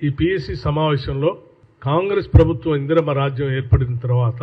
ఈ పిఎస్సి సమావేశంలో కాంగ్రెస్ ప్రభుత్వం ఇందిరమ రాజ్యం ఏర్పడిన తర్వాత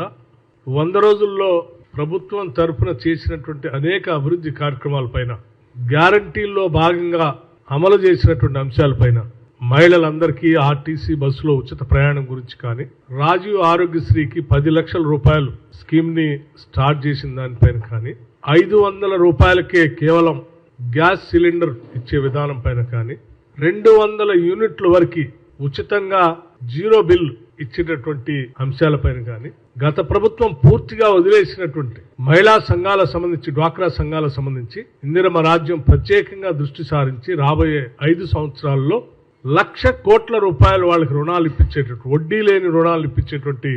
వంద రోజుల్లో ప్రభుత్వం తరఫున చేసినటువంటి అనేక అభివృద్ధి కార్యక్రమాలపైన గ్యారంటీల్లో భాగంగా అమలు చేసినటువంటి అంశాలపైన మహిళలందరికీ ఆర్టీసీ బస్సులో ఉచిత ప్రయాణం గురించి కానీ రాజీవ్ ఆరోగ్యశ్రీకి పది లక్షల రూపాయలు స్కీమ్ని స్టార్ట్ చేసిన దానిపైన కానీ ఐదు వందల రూపాయలకే కేవలం గ్యాస్ సిలిండర్ ఇచ్చే విధానం పైన కానీ రెండు వందల యూనిట్ల వరకు ఉచితంగా జీరో బిల్ ఇచ్చేటటువంటి అంశాలపైన కానీ గత ప్రభుత్వం పూర్తిగా వదిలేసినటువంటి మహిళా సంఘాల సంబంధించి డ్వాక్రా సంఘాలకు సంబంధించి ఇందిరమ రాజ్యం ప్రత్యేకంగా దృష్టి సారించి రాబోయే ఐదు సంవత్సరాల్లో లక్ష కోట్ల రూపాయలు వాళ్ళకి రుణాలు ఇప్పించేటటువంటి వడ్డీ లేని రుణాలు ఇప్పించేటువంటి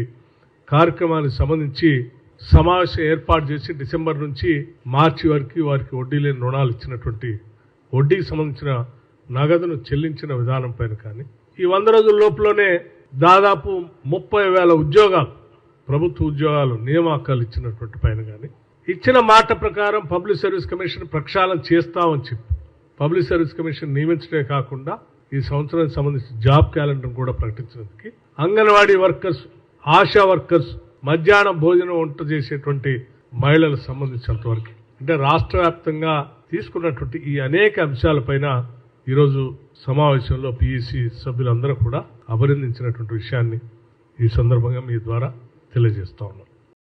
కార్యక్రమానికి సంబంధించి సమావేశం ఏర్పాటు చేసి డిసెంబర్ నుంచి మార్చి వరకు వారికి వడ్డీ లేని రుణాలు ఇచ్చినటువంటి వడ్డీకి సంబంధించిన నగదును చెల్లించిన విధానంపైన కానీ ఈ వంద రోజుల లోపలనే దాదాపు ముప్పై వేల ఉద్యోగాలు ప్రభుత్వ ఉద్యోగాలు నియామకాలు ఇచ్చినటువంటి పైన కానీ ఇచ్చిన మాట ప్రకారం పబ్లిక్ సర్వీస్ కమిషన్ ప్రక్షాళన చేస్తామని చెప్పి పబ్లిక్ సర్వీస్ కమిషన్ నియమించడమే కాకుండా ఈ సంవత్సరానికి సంబంధించి జాబ్ క్యాలెండర్ కూడా ప్రకటించినందుకు అంగన్వాడీ వర్కర్స్ ఆశా వర్కర్స్ మధ్యాహ్నం భోజనం వంట చేసేటువంటి మహిళలకు సంబంధించినంతవరకు అంటే రాష్ట్ర వ్యాప్తంగా తీసుకున్నటువంటి ఈ అనేక అంశాలపైన ఈరోజు సమావేశంలో పిఈసి సభ్యులందరూ కూడా అభినందించినటువంటి విషయాన్ని ఈ సందర్భంగా మీ ద్వారా తెలియజేస్తా ఉన్నాం.